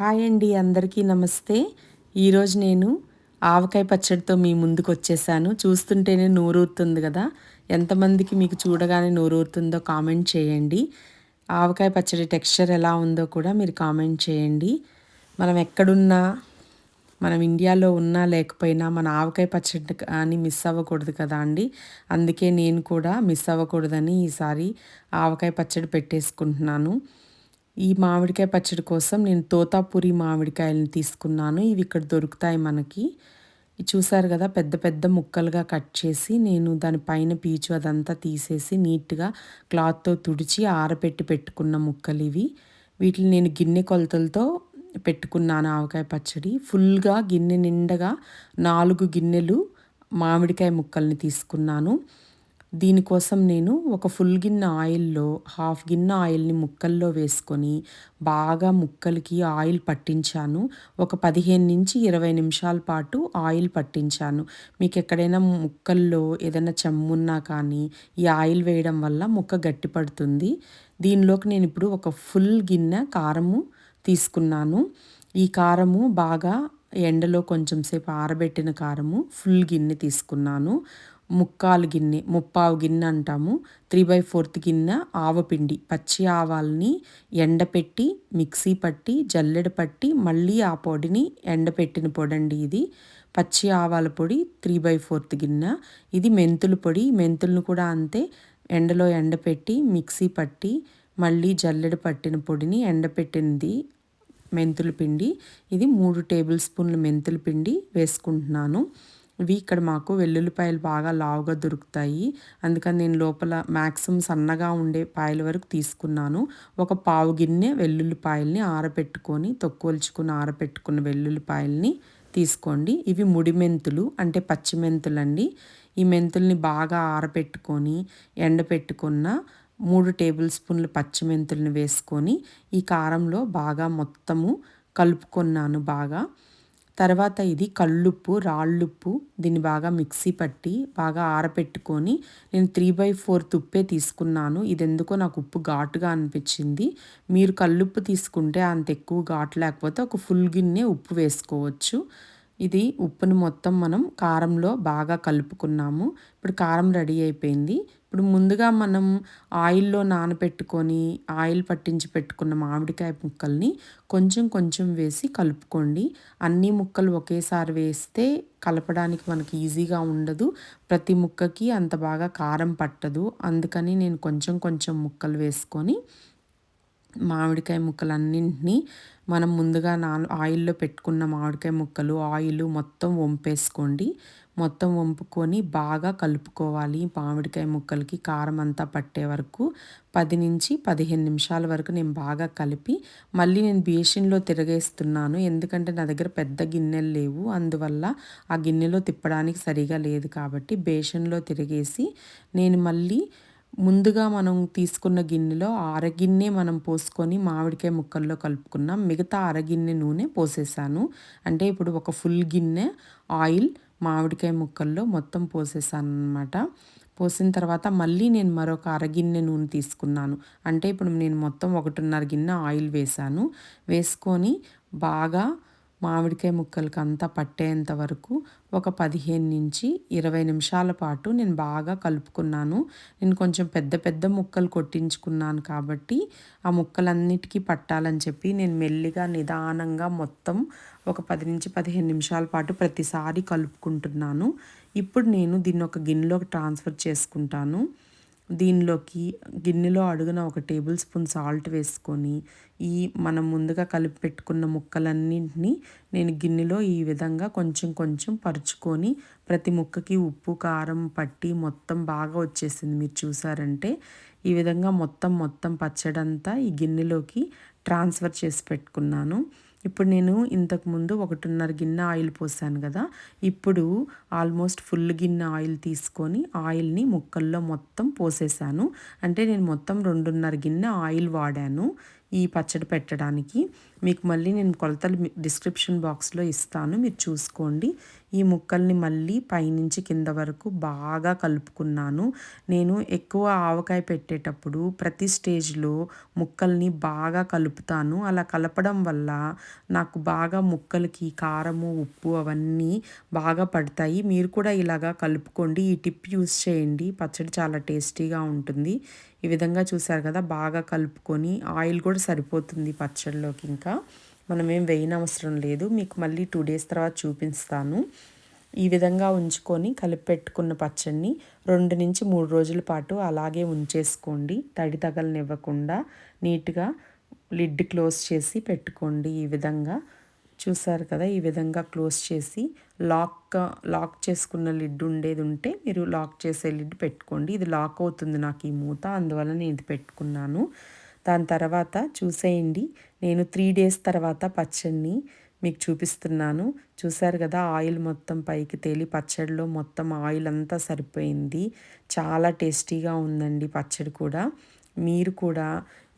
Hi అండి అందరికీ నమస్తే. ఈరోజు నేను ఆవకాయ పచ్చడితో మీ ముందుకు వచ్చేసాను చూస్తుంటేనే నోరూరుతుంది కదా. ఎంతమందికి మీకు చూడగానే నోరూరుతుందో కామెంట్ చేయండి. ఆవకాయ పచ్చడి టెక్స్చర్ ఎలా ఉందో కూడా మీరు కామెంట్ చేయండి. మనం ఎక్కడున్నా మనం ఇండియాలో ఉన్నా లేకపోయినా మన ఆవకాయ పచ్చడి అని మిస్ అవ్వకూడదు కదా అండి. అందుకే నేను కూడా మిస్ అవ్వకూడదని ఈసారి ఆవకాయ పచ్చడి పెట్టేసుకుంటున్నాను. ఈ మామిడికాయ పచ్చడి కోసం నేను తోతాపూరి మామిడికాయలను తీసుకున్నాను. ఇవి ఇక్కడ దొరుకుతాయి మనకి. చూసారు కదా పెద్ద పెద్ద ముక్కలుగా కట్ చేసి నేను దానిపైన పీచు అదంతా తీసేసి నీట్గా క్లాత్తో తుడిచి ఆరబెట్టి పెట్టుకున్న ముక్కలు ఇవి. వీటిని నేను గిన్నె కొలతలతో పెట్టుకున్నాను ఆవకాయ పచ్చడి. ఫుల్గా గిన్నె నిండగా నాలుగు గిన్నెలు మామిడికాయ ముక్కల్ని తీసుకున్నాను. దీనికోసం నేను ఒక ఫుల్ గిన్నె ఆయిల్లో హాఫ్ గిన్నె ఆయిల్ని ముక్కల్లో వేసుకొని బాగా ముక్కలకి ఆయిల్ పట్టించాను. ఒక పదిహేను నుంచి ఇరవై నిమిషాల పాటు ఆయిల్ పట్టించాను. మీకు ఎక్కడైనా ముక్కల్లో ఏదైనా చెమ్మున్నా కానీ ఈ ఆయిల్ వేయడం వల్ల ముక్క గట్టి పడుతుంది దీనిలోకి నేను ఇప్పుడు ఒక ఫుల్ గిన్నె కారము తీసుకున్నాను. ఈ కారము బాగా ఎండలో కొంచెం సేపు ఆరబెట్టిన కారము ఫుల్ గిన్నె తీసుకున్నాను. ముక్కాలు గిన్నె ముప్పావు గిన్నె అంటాము. త్రీ బై ఫోర్త్ గిన్నె ఆవపిండి పచ్చి ఆవాల్ని ఎండపెట్టి మిక్సీ పట్టి జల్లెడ పట్టి మళ్ళీ ఆ పొడిని ఎండపెట్టిన పొడి అండి ఇది. పచ్చి ఆవాల పొడి త్రీ బై ఫోర్త్ గిన్నె. ఇది మెంతుల పొడి మెంతులను కూడా అంతే ఎండలో ఎండపెట్టి మిక్సీ పట్టి మళ్ళీ జల్లెడ పట్టిన పొడిని ఎండపెట్టింది మెంతుల పిండి. ఇది మూడు టేబుల్ స్పూన్ల మెంతుల పిండి వేసుకుంటున్నాను. ఇవి ఇక్కడ మాకు వెల్లుల్లిపాయలు బాగా లావుగా దొరుకుతాయి. అందుకని నేను లోపల మ్యాక్సిమం సన్నగా ఉండే పాయల వరకు తీసుకున్నాను. ఒక పావు గిన్నె వెల్లుల్లిపాయల్ని ఆరబెట్టుకొని తొక్కువలుచుకుని ఆరబెట్టుకున్న వెల్లుల్లిపాయల్ని తీసుకోండి. ఇవి ముడి మెంతులు అంటే పచ్చి మెంతులండి. ఈ మెంతుల్ని బాగా ఆరబెట్టుకొని ఎండపెట్టుకున్న మూడు టేబుల్ స్పూన్ల పచ్చిమెంతుల్ని వేసుకొని ఈ కారంలో బాగా మొత్తము కలుపుకున్నాను బాగా. తర్వాత ఇది కళ్ళుప్పు రాళ్ళుప్పు. దీన్ని బాగా మిక్సీ పట్టి బాగా ఆరపెట్టుకొని నేను త్రీ బై ఫోర్ తుప్పే తీసుకున్నాను. ఇది ఎందుకో నాకు ఉప్పు ఘాటుగా అనిపించింది. మీరు కళ్ళుప్పు తీసుకుంటే అంత ఎక్కువ ఘాటు లేకపోతే ఒక ఫుల్ గిన్నె ఉప్పు వేసుకోవచ్చు. ఇది ఉప్పుని మొత్తం మనం కారంలో బాగా కలుపుకున్నాము. ఇప్పుడు కారం రెడీ అయిపోయింది. ఇప్పుడు ముందుగా మనం ఆయిల్లో నానబెట్టుకొని ఆయిల్ పట్టించి పెట్టుకున్న మామిడికాయ ముక్కల్ని కొంచెం కొంచెం వేసి కలుపుకోండి. అన్ని ముక్కలు ఒకేసారి వేస్తే కలపడానికి మనకి ఈజీగా ఉండదు. ప్రతి ముక్కకి అంత బాగా కారం పట్టదు. అందుకని నేను కొంచెం కొంచెం ముక్కలు వేసుకొని మామిడికాయ ముక్కలన్నింటినీ మనం ముందుగా నా ఆయిల్లో పెట్టుకున్న మామిడికాయ ముక్కలు ఆయిల్ మొత్తం వంపేసుకోండి. మొత్తం వంపుకొని బాగా కలుపుకోవాలి మామిడికాయ ముక్కలకి. కారం అంతా పట్టే వరకు పది నుంచి పదిహేను నిమిషాల వరకు నేను బాగా కలిపి మళ్ళీ నేను బేషన్లో తిరగేస్తున్నాను. ఎందుకంటే నా దగ్గర పెద్ద గిన్నెలు లేవు. అందువల్ల ఆ గిన్నెలో తిప్పడానికి సరిగా లేదు కాబట్టి బేషన్లో తిరిగేసి నేను మళ్ళీ ముందుగా మనం తీసుకున్న గిన్నెలో అరగిన్నె మనం పోసుకొని మామిడికాయ ముక్కల్లో కలుపుకున్నాం. మిగతా అరగిన్నె నూనె పోసేసాను. అంటే ఇప్పుడు ఒక ఫుల్ గిన్నె ఆయిల్ మామిడికాయ ముక్కల్లో మొత్తం పోసేసాను అనమాట పోసిన తర్వాత మళ్ళీ నేను మరొక అరగిన్నె నూనె తీసుకున్నాను. అంటే ఇప్పుడు నేను మొత్తం ఒకటిన్నర గిన్నె ఆయిల్ వేసాను. వేసుకొని బాగా మామిడికాయ ముక్కలకి అంతా పట్టేంత వరకు ఒక పదిహేను నుంచి ఇరవై నిమిషాల పాటు నేను బాగా కలుపుకున్నాను. నేను కొంచెం పెద్ద పెద్ద ముక్కలు కొట్టించుకున్నాను కాబట్టి ఆ ముక్కలన్నిటికీ పట్టాలని చెప్పి నేను మెల్లిగా నిదానంగా మొత్తం ఒక పది నుంచి పదిహేను నిమిషాల పాటు ప్రతిసారి కలుపుకుంటున్నాను. ఇప్పుడు నేను దీన్ని ఒక గిన్నెలోకి ట్రాన్స్ఫర్ చేసుకుంటాను. దీనిలోకి గిన్నెలో అడుగున ఒక టేబుల్ స్పూన్ సాల్ట్ వేసుకొని ఈ మనం ముందుగా కలిపి పెట్టుకున్న ముక్కలన్నింటినీ నేను గిన్నెలో ఈ విధంగా కొంచెం కొంచెం పరుచుకొని ప్రతి ముక్కకి ఉప్పు కారం పట్టి మొత్తం బాగా వచ్చేసింది. మీరు చూసారంటే ఈ విధంగా మొత్తం మొత్తం పచ్చడంతా ఈ గిన్నెలోకి ట్రాన్స్ఫర్ చేసి పెట్టుకున్నాను. ఇప్పుడు నేను ఇంతకుముందు ఒకటిన్నర గిన్నె ఆయిల్ పోసాను కదా ఇప్పుడు ఆల్మోస్ట్ ఫుల్ గిన్నె ఆయిల్ తీసుకొని ఆయిల్ని ముక్కల్లో మొత్తం పోసేసాను. అంటే నేను మొత్తం రెండున్నర గిన్నె ఆయిల్ వాడాను. ఈ పచ్చడి పెట్టడానికి. మీకు మళ్ళీ నేను కొలతలు డిస్క్రిప్షన్ బాక్స్లో ఇస్తాను. మీరు చూసుకోండి. ఈ ముక్కల్ని మళ్ళీ పైనుంచి కింద వరకు బాగా కలుపుకున్నాను. నేను ఎక్కువ ఆవకాయ పెట్టేటప్పుడు ప్రతి స్టేజ్లో ముక్కల్ని బాగా కలుపుతాను. అలా కలపడం వల్ల నాకు బాగా ముక్కలకి కారము ఉప్పు అవన్నీ బాగా పడతాయి. మీరు కూడా ఇలాగా కలుపుకోండి. ఈ టిప్ యూస్ చేయండి. పచ్చడి చాలా టేస్టీగా ఉంటుంది. ఈ విధంగా చూసారు కదా బాగా కలుపుకొని ఆయిల్ కూడా సరిపోతుంది పచ్చడిలోకి ఇంకా. మనం ఏం వేయనవసరం లేదు. మీకు మళ్ళీ టూ డేస్ తర్వాత చూపిస్తాను. ఈ విధంగా ఉంచుకొని కలిపి పెట్టుకున్న పచ్చడిని రెండు నుంచి మూడు రోజుల పాటు అలాగే ఉంచేసుకోండి. తడి తగలనివ్వకుండా నీట్గా లిడ్ క్లోజ్ చేసి పెట్టుకోండి ఈ విధంగా. చూసారు కదా ఈ విధంగా క్లోజ్ చేసి లాక్ లాక్ చేసుకున్న లిడ్ ఉండేది ఉంటే మీరు లాక్ చేసే లిడ్ పెట్టుకోండి. ఇది లాక్ అవుతుంది నాకు ఈ మూత అందువల్ల నేను ఇది పెట్టుకున్నాను. దాని తర్వాత చూసేయండి. నేను త్రీ డేస్ తర్వాత పచ్చడిని మీకు చూపిస్తున్నాను. చూసారు కదా ఆయిల్ మొత్తం పైకి తేలి పచ్చడిలో మొత్తం ఆయిల్ అంతా సరిపోయింది. చాలా టేస్టీగా ఉందండి పచ్చడి కూడా. మీరు కూడా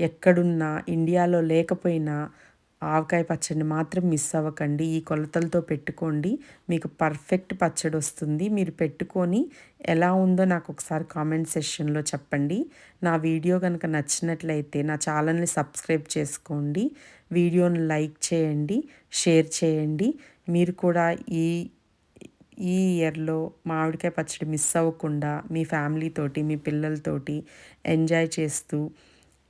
ఎక్కడున్నా ఇండియాలో లేకపోయినా ఆవకాయ పచ్చడిని మాత్రం మిస్ అవ్వకండి. ఈ కొలతలతో పెట్టుకోండి. మీకు పర్ఫెక్ట్ పచ్చడి వస్తుంది. మీరు పెట్టుకొని ఎలా ఉందో నాకు ఒకసారి కామెంట్ సెషన్లో చెప్పండి. నా వీడియో కనుక నచ్చినట్లయితే నా ఛానల్ని సబ్స్క్రైబ్ చేసుకోండి. వీడియోని లైక్ చేయండి. షేర్ చేయండి. మీరు కూడా ఈ ఈ ఇయర్లో మామిడికాయ పచ్చడి మిస్ అవ్వకుండా మీ ఫ్యామిలీతోటి మీ పిల్లలతోటి ఎంజాయ్ చేస్తూ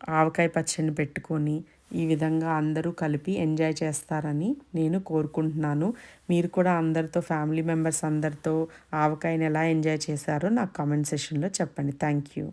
ఆవకాయ పచ్చడిని పెట్టుకొని ఈ విధంగా అందరూ కలిపి ఎంజాయ్ చేస్తారని నేను కోరుకుంటున్నాను. మీరు కూడా అందరితో ఫ్యామిలీ మెంబర్స్ అందరితో ఆవకాయని ఎలా ఎంజాయ్ చేశారో నాకు కామెంట్ సెషన్లో చెప్పండి. Thank you.